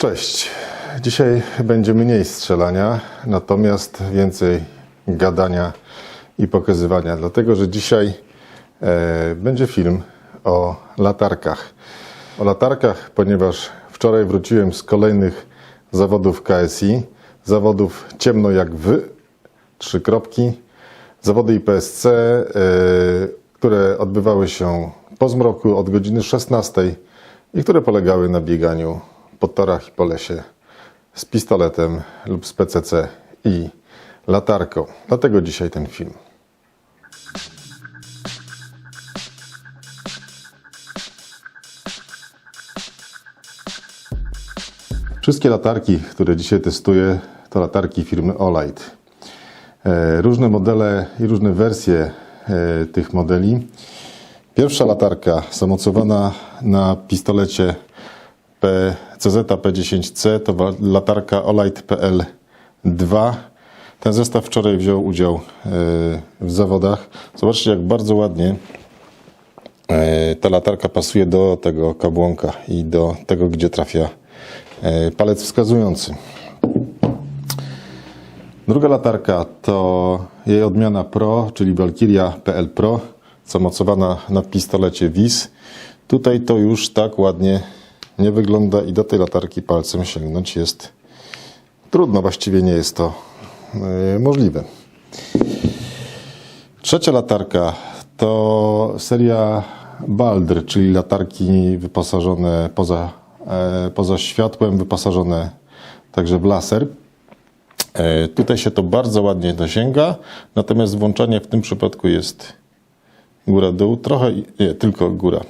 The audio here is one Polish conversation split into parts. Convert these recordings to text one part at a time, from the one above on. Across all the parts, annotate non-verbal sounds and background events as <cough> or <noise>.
Cześć. Dzisiaj będzie mniej strzelania, natomiast więcej gadania i pokazywania, dlatego że dzisiaj e, będzie film o latarkach. O latarkach, ponieważ wczoraj wróciłem z kolejnych zawodów KSI, zawodów ciemno jak wy, trzy kropki, zawody IPSC, e, które odbywały się po zmroku od godziny 16 i które polegały na bieganiu po torach i po lesie z pistoletem lub z PCC i latarką. Dlatego dzisiaj ten film. Wszystkie latarki, które dzisiaj testuję, to latarki firmy Olight. E, Różne modele i różne wersje e, tych modeli. Pierwsza latarka zamocowana na pistolecie P, CZ P10C to latarka Olight PL2. Ten zestaw wczoraj wziął udział e, w zawodach. Zobaczcie, jak bardzo ładnie e, ta latarka pasuje do tego kabłonka i do tego, gdzie trafia e, palec wskazujący. Druga latarka to jej odmiana Pro, czyli Valkyria PL Pro, zamocowana na pistolecie WIS. Tutaj to już tak ładnie nie wygląda i do tej latarki palcem sięgnąć jest trudno, właściwie nie jest to e, możliwe. Trzecia latarka to seria Baldr, czyli latarki wyposażone poza, e, poza światłem, wyposażone także w laser. E, Tutaj się to bardzo ładnie dosięga, natomiast włączanie w tym przypadku jest góra-dół, trochę, nie, tylko góra,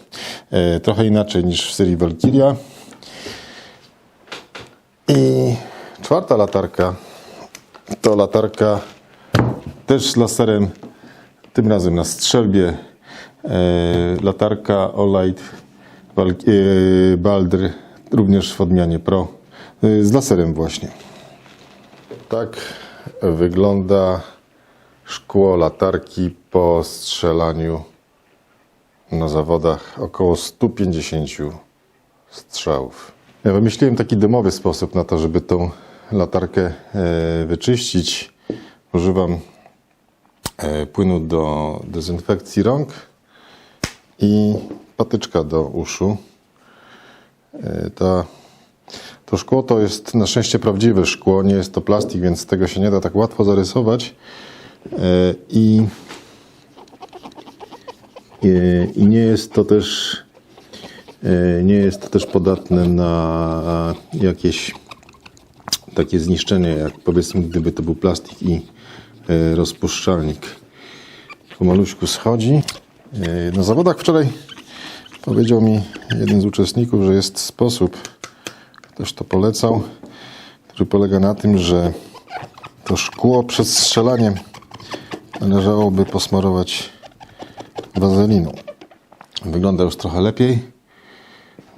E, trochę inaczej niż w serii Valkyria. I czwarta latarka to latarka też z laserem, tym razem na strzelbie, e, latarka Olight e, Baldr, również w odmianie Pro, e, z laserem właśnie. Tak wygląda szkło latarki po strzelaniu na zawodach około 150 strzałów. Ja wymyśliłem taki domowy sposób na to, żeby tą latarkę e, wyczyścić. Używam e, płynu do dezynfekcji rąk i patyczka do uszu. E, Ta to szkło to jest na szczęście prawdziwe szkło, nie jest to plastik, więc tego się nie da tak łatwo zarysować. E, I, e, i nie jest to też e, nie jest to też podatne na jakieś takie zniszczenie, jak powiedzmy gdyby to był plastik i rozpuszczalnik. Po maluśku schodzi. Na zawodach wczoraj powiedział mi jeden z uczestników, że jest sposób, ktoś to polecał, który polega na tym, że to szkło przed strzelaniem należałoby posmarować wazeliną. Wygląda już trochę lepiej.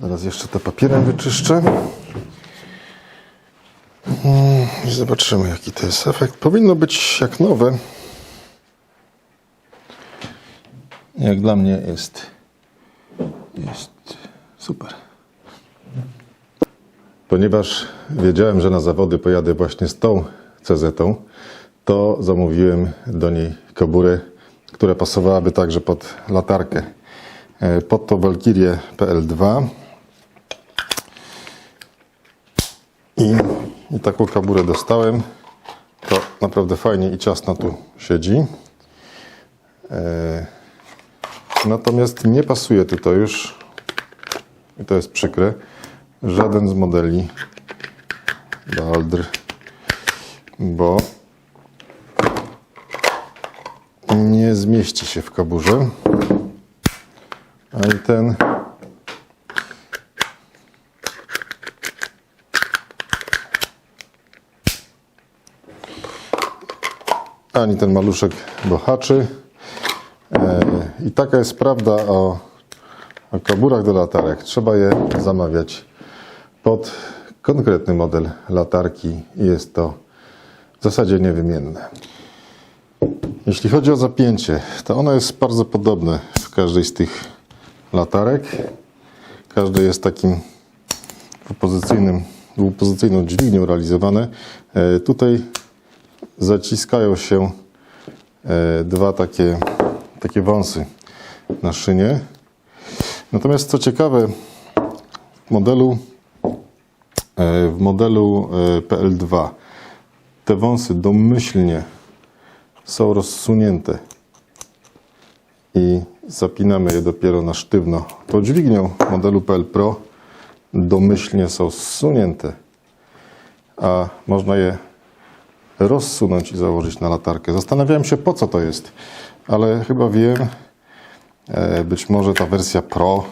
Teraz jeszcze to papierem wyczyszczę. Mm, I zobaczymy, jaki to jest efekt. Powinno być jak nowe. Jak dla mnie jest, jest super. Ponieważ wiedziałem, że na zawody pojadę właśnie z tą CZ-tą, to zamówiłem do niej koburę, która pasowałaby także pod latarkę. E, Pod to Valkyrie PL2. I, I taką kaburę dostałem. To naprawdę fajnie i ciasno tu siedzi. E, Natomiast nie pasuje tutaj już, i to jest przykre, żaden z modeli Baldr, bo nie zmieści się w kaburze. A i ten ani ten maluszek do haczy. E, I taka jest prawda o, o kaburach do latarek. Trzeba je zamawiać pod konkretny model latarki i jest to w zasadzie niewymienne. Jeśli chodzi o zapięcie, to ono jest bardzo podobne w każdej z tych latarek. Każdy jest takim dwupozycyjnym, dwupozycyjną dźwignią realizowane. E, Tutaj zaciskają się e, dwa takie, takie wąsy na szynie. Natomiast co ciekawe, w modelu, e, w modelu e, PL2 te wąsy domyślnie są rozsunięte i zapinamy je dopiero na sztywno. Tą dźwignią modelu PL Pro domyślnie są zsunięte, a można je rozsunąć i założyć na latarkę. Zastanawiałem się po co to jest, ale chyba wiem, e, być może ta wersja Pro,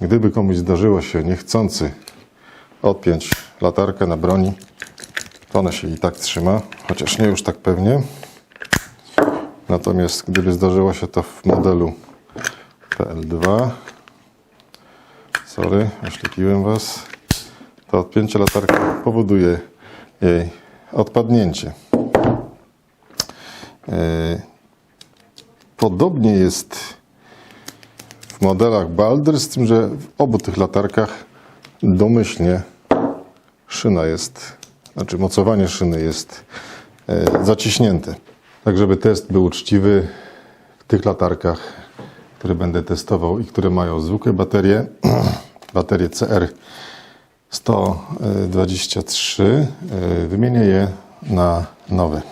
gdyby komuś zdarzyło się niechcący odpiąć latarkę na broni, to ona się i tak trzyma, chociaż nie już tak pewnie. Natomiast gdyby zdarzyło się to w modelu PL2, sorry, oślepiłem Was, to odpięcie latarki powoduje jej odpadnięcie. E, Podobnie jest w modelach Balder, z tym, że w obu tych latarkach domyślnie szyna jest, znaczy mocowanie szyny jest e, zaciśnięte. Tak, żeby test był uczciwy w tych latarkach, które będę testował i które mają zwykłe baterie, <clears throat> baterie CR 123, e, wymienię je na nowe.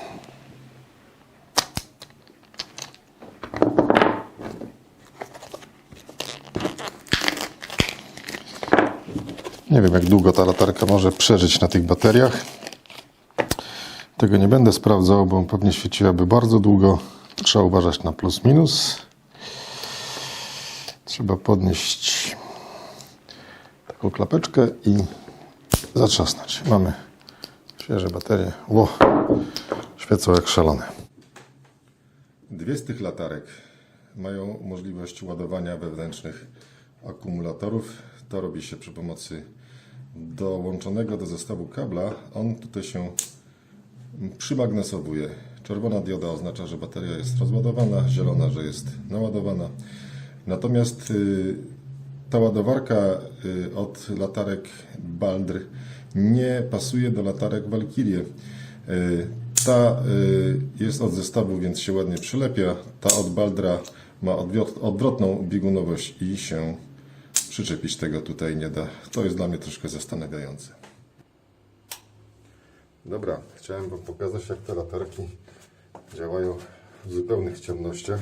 Nie wiem, jak długo ta latarka może przeżyć na tych bateriach. Tego nie będę sprawdzał, bo pewnie świeciłaby bardzo długo. Trzeba uważać na plus minus. Trzeba podnieść taką klapeczkę i zatrzasnąć. Mamy świeże baterie. Ło, świecą jak szalone. Dwie z tych latarek mają możliwość ładowania wewnętrznych akumulatorów. To robi się przy pomocy dołączonego do zestawu kabla. On tutaj się przymagnesowuje. Czerwona dioda oznacza, że bateria jest rozładowana, zielona, że jest naładowana. Natomiast y, ta ładowarka y, od latarek Baldr nie pasuje do latarek Valkyrie. Y, Ta jest od zestawu, więc się ładnie przylepia. Ta od Baldra ma odwrotną biegunowość i się przyczepić tego tutaj nie da. To jest dla mnie troszkę zastanawiające. Dobra, chciałem Wam pokazać, jak te latarki działają w zupełnych ciemnościach.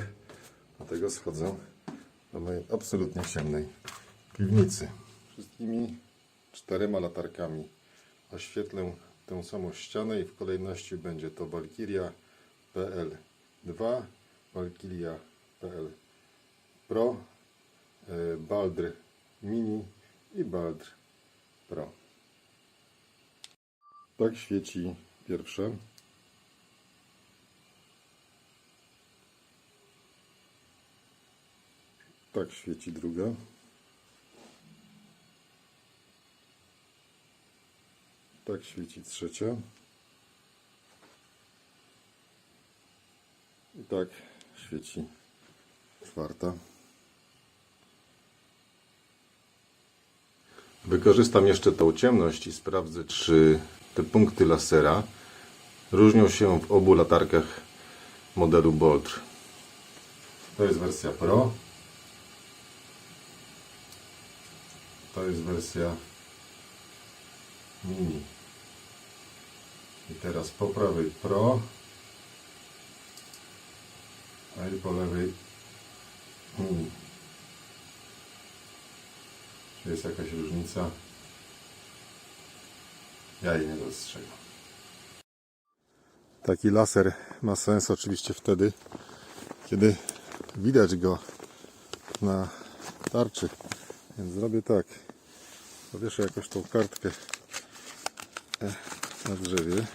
Dlatego schodzę do mojej absolutnie ciemnej piwnicy. Wszystkimi czterema latarkami oświetlę tę samą ścianę i w kolejności będzie to Valkyria PL2, Valkyria PL Pro, e, Baldr Mini i Baldr Pro. Tak świeci pierwsze. Tak świeci druga. Tak świeci trzecia. I tak świeci czwarta. Wykorzystam jeszcze tą ciemność i sprawdzę, czy te punkty lasera różnią się w obu latarkach modelu Bolt. To jest wersja Pro. To jest wersja Mini. I teraz po prawej Pro, a i po lewej Mini. Czy jest jakaś różnica? Ja jej nie dostrzegam. Taki laser ma sens oczywiście wtedy, kiedy widać go na tarczy. Więc zrobię tak. Powieszę jakoś tą kartkę e, na drzewie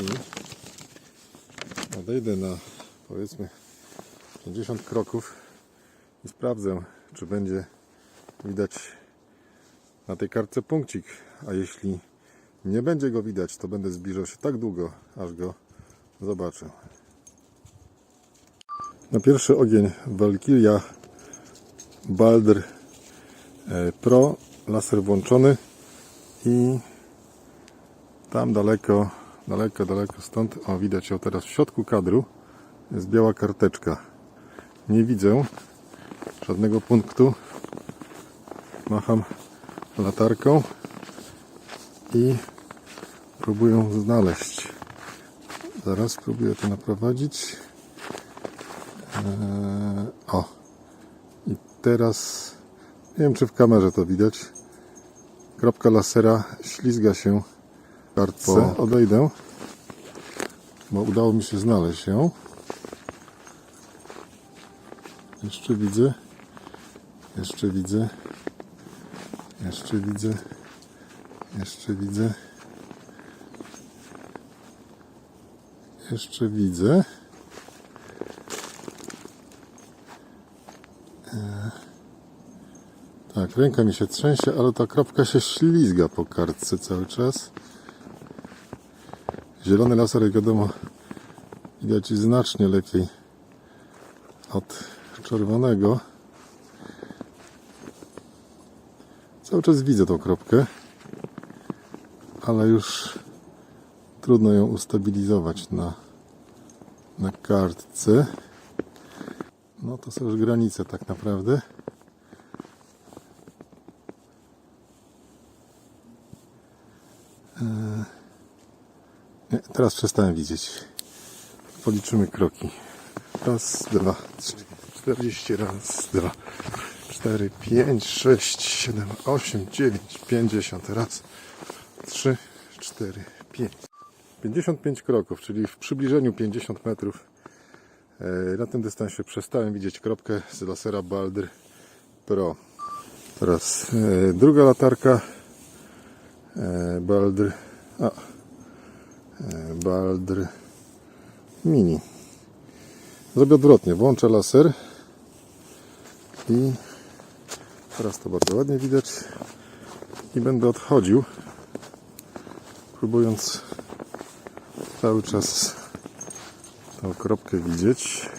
i odejdę na powiedzmy 50 kroków i sprawdzę, czy będzie widać na tej kartce punkcik, a jeśli nie będzie go widać, to będę zbliżał się tak długo, aż go zobaczę. Na pierwszy ogień Valkyria Baldr e, Pro laser włączony i tam daleko, daleko, daleko stąd, o widać ją teraz w środku kadru, jest biała karteczka. Nie widzę żadnego punktu. Macham latarką i próbuję ją znaleźć. Zaraz spróbuję to naprowadzić. Eee, o. I teraz nie wiem czy w kamerze to widać. Kropka lasera ślizga się w kartce. Odejdę, bo udało mi się znaleźć ją. Jeszcze widzę. Jeszcze widzę. Jeszcze widzę. Jeszcze widzę. Jeszcze widzę. E, Tak, ręka mi się trzęsie, ale ta kropka się ślizga po kartce cały czas. Zielony laser, jak wiadomo, widać znacznie lepiej od czerwonego. Cały czas widzę tą kropkę, ale już trudno ją ustabilizować na, na kartce. No to są już granice tak naprawdę. Eee, Nie, teraz przestałem widzieć. Policzymy kroki. Raz, dwa, trzy, czterdzieści, raz, dwa, cztery, pięć, sześć, siedem, osiem, dziewięć, pięćdziesiąt, raz, trzy, cztery, pięć. 55 kroków, czyli w przybliżeniu 50 metrów. E, Na tym dystansie przestałem widzieć kropkę z lasera Baldur Pro. Teraz e, druga latarka e, Baldur a, Baldur Mini. Zrobię odwrotnie, włączę laser i teraz to bardzo ładnie widać i będę odchodził próbując cały czas tą kropkę widzieć.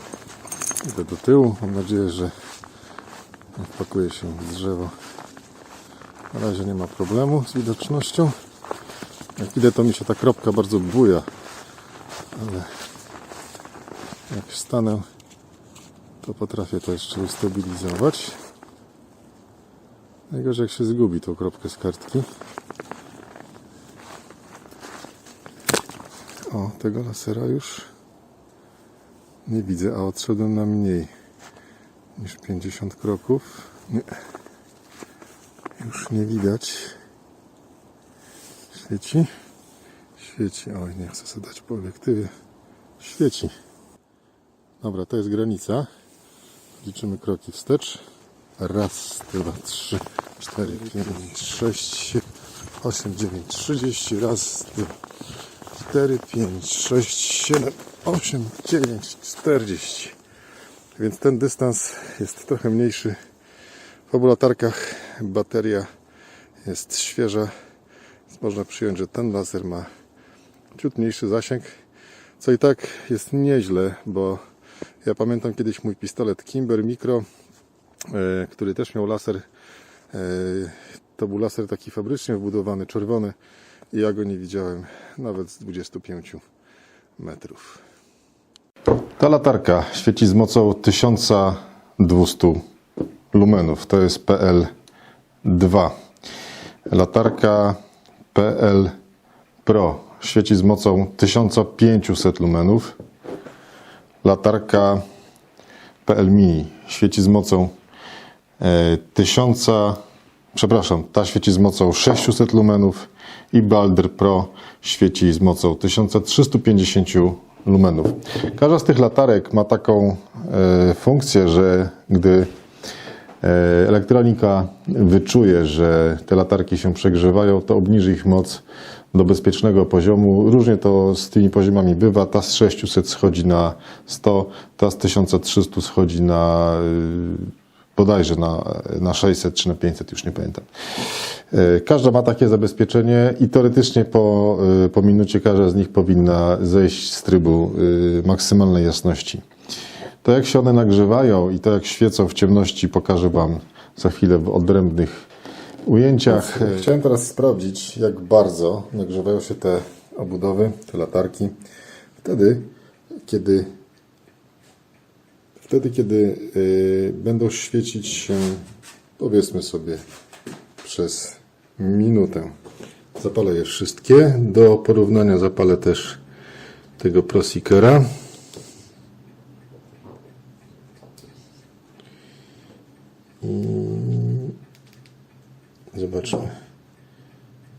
Idę do tyłu. Mam nadzieję, że wpakuje się w drzewo. Na razie nie ma problemu z widocznością. Jak idę, to mi się ta kropka bardzo buja. Ale jak wstanę, to potrafię to jeszcze ustabilizować. Najgorzej jak się zgubi tą kropkę z kartki. O, tego lasera już nie widzę, a odszedłem na mniej niż 50 kroków. Nie. Już nie widać. Świeci. Świeci. Oj, nie chcę sobie dać po obiektywie. Świeci. Dobra, to jest granica. Liczymy kroki wstecz. Raz, dwa, trzy, cztery, pięć, sześć, siedem, osiem, dziewięć, trzydzieści. Raz, dwa, 4, 5, 6, 7, 8, 9, 40. Więc ten dystans jest trochę mniejszy. W obu latarkach bateria jest świeża. Więc można przyjąć, że ten laser ma ciut mniejszy zasięg. Co i tak jest nieźle, bo ja pamiętam kiedyś mój pistolet Kimber Micro, który też miał laser. E, to był laser taki fabrycznie wbudowany, czerwony. Ja go nie widziałem nawet z 25 metrów. Ta latarka świeci z mocą 1200 lumenów. To jest PL2. Latarka PL Pro świeci z mocą 1500 lumenów. Latarka PL Mini świeci z mocą e, 1000, przepraszam, ta świeci z mocą 600 lumenów i Baldur Pro świeci z mocą 1350 lumenów. Każda z tych latarek ma taką e, funkcję, że gdy e, elektronika wyczuje, że te latarki się przegrzewają, to obniży ich moc do bezpiecznego poziomu. Różnie to z tymi poziomami bywa. Ta z 600 schodzi na 100, ta z 1300 schodzi na bodajże na, na 600 czy na 500, już nie pamiętam. E, Każda ma takie zabezpieczenie i teoretycznie po, e, po minucie każda z nich powinna zejść z trybu e, maksymalnej jasności. To jak się one nagrzewają i to jak świecą w ciemności pokażę Wam za chwilę w odrębnych ujęciach. Chciałem teraz sprawdzić, jak bardzo nagrzewają się te obudowy, te latarki. Wtedy, kiedy wtedy, kiedy y, będą świecić się, powiedzmy sobie, przez minutę. Zapalę je wszystkie. Do porównania zapalę też tego Proseekera. I zobaczmy,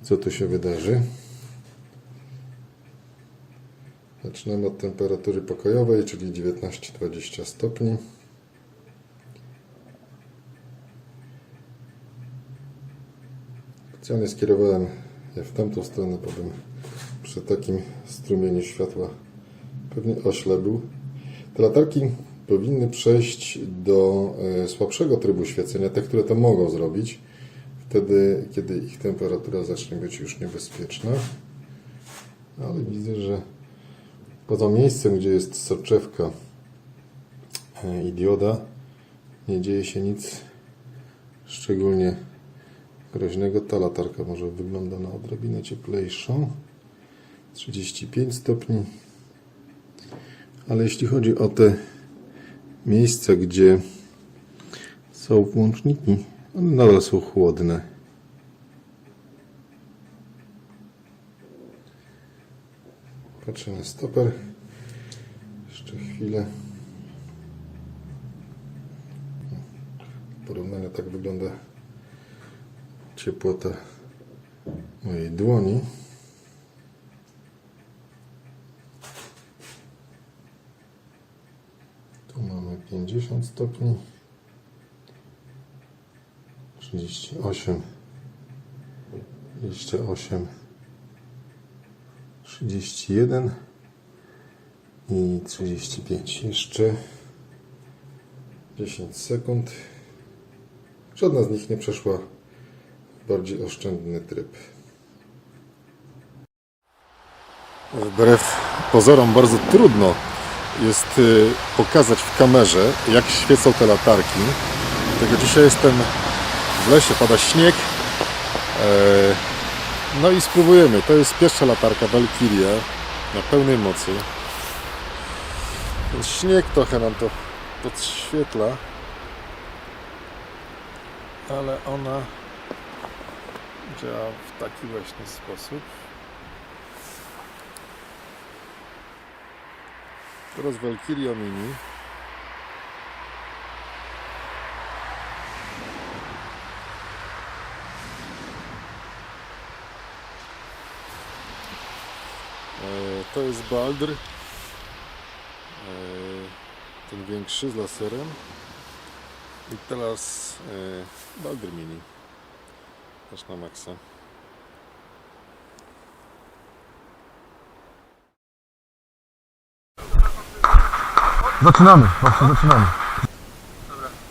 co tu się wydarzy. Zaczynamy od temperatury pokojowej, czyli 19-20 stopni. Specjalnie skierowałem je w tamtą stronę, bo bym przy takim strumieniu światła pewnie oślepił. Te latarki powinny przejść do e, słabszego trybu świecenia, te, które to mogą zrobić, wtedy, kiedy ich temperatura zacznie być już niebezpieczna. Ale widzę, że poza miejscem, gdzie jest soczewka e, i dioda, nie dzieje się nic szczególnie groźnego. Ta latarka może wygląda na odrobinę cieplejszą. 35 stopni. Ale jeśli chodzi o te miejsca, gdzie są włączniki, one nadal są chłodne. Patrzę na stoper. Jeszcze chwilę. Porównania tak wygląda ciepłota mojej dłoni. Tu mamy 50 stopni. 38 28 31 i 35 jeszcze 10 sekund. Żadna z nich nie przeszła bardziej oszczędny tryb. Wbrew pozorom bardzo trudno jest y, pokazać w kamerze jak świecą te latarki. Dlatego dzisiaj jestem w lesie, pada śnieg. E, no i spróbujemy. To jest pierwsza latarka Valkyria na pełnej mocy. Ten śnieg trochę nam to podświetla, ale ona działa w taki właśnie sposób. Teraz Valkyria Mini. E, To jest Baldr. E, Ten większy z laserem. I teraz e, Baldr Mini. Też na maksa. Zaczynamy, właśnie zaczynamy.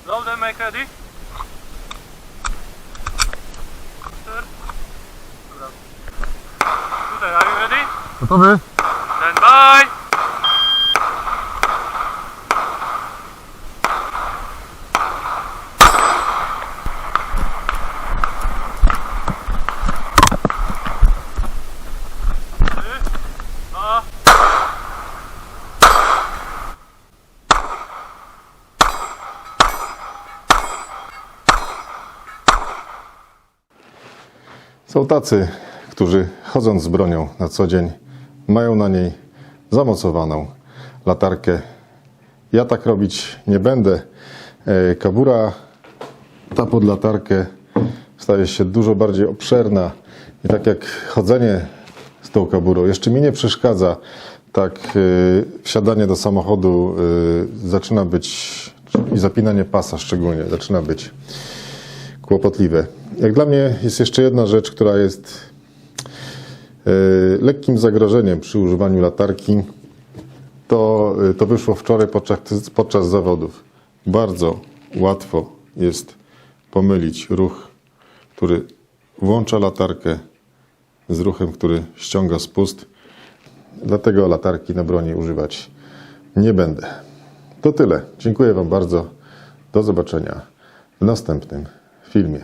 Load and make ready. Sir. Dobra. Tutaj, are you ready? Gotowy? Są tacy, którzy chodząc z bronią na co dzień mają na niej zamocowaną latarkę. Ja tak robić nie będę. E, Kabura ta pod latarkę staje się dużo bardziej obszerna i tak jak chodzenie z tą kaburą jeszcze mi nie przeszkadza, tak e, wsiadanie do samochodu e, zaczyna być i zapinanie pasa szczególnie zaczyna być kłopotliwe. Jak dla mnie jest jeszcze jedna rzecz, która jest e, lekkim zagrożeniem przy używaniu latarki. To, e, to wyszło wczoraj podczas, podczas zawodów. Bardzo łatwo jest pomylić ruch, który włącza latarkę z ruchem, który ściąga spust. Dlatego latarki na broni używać nie będę. To tyle. Dziękuję Wam bardzo. Do zobaczenia w następnym filmi.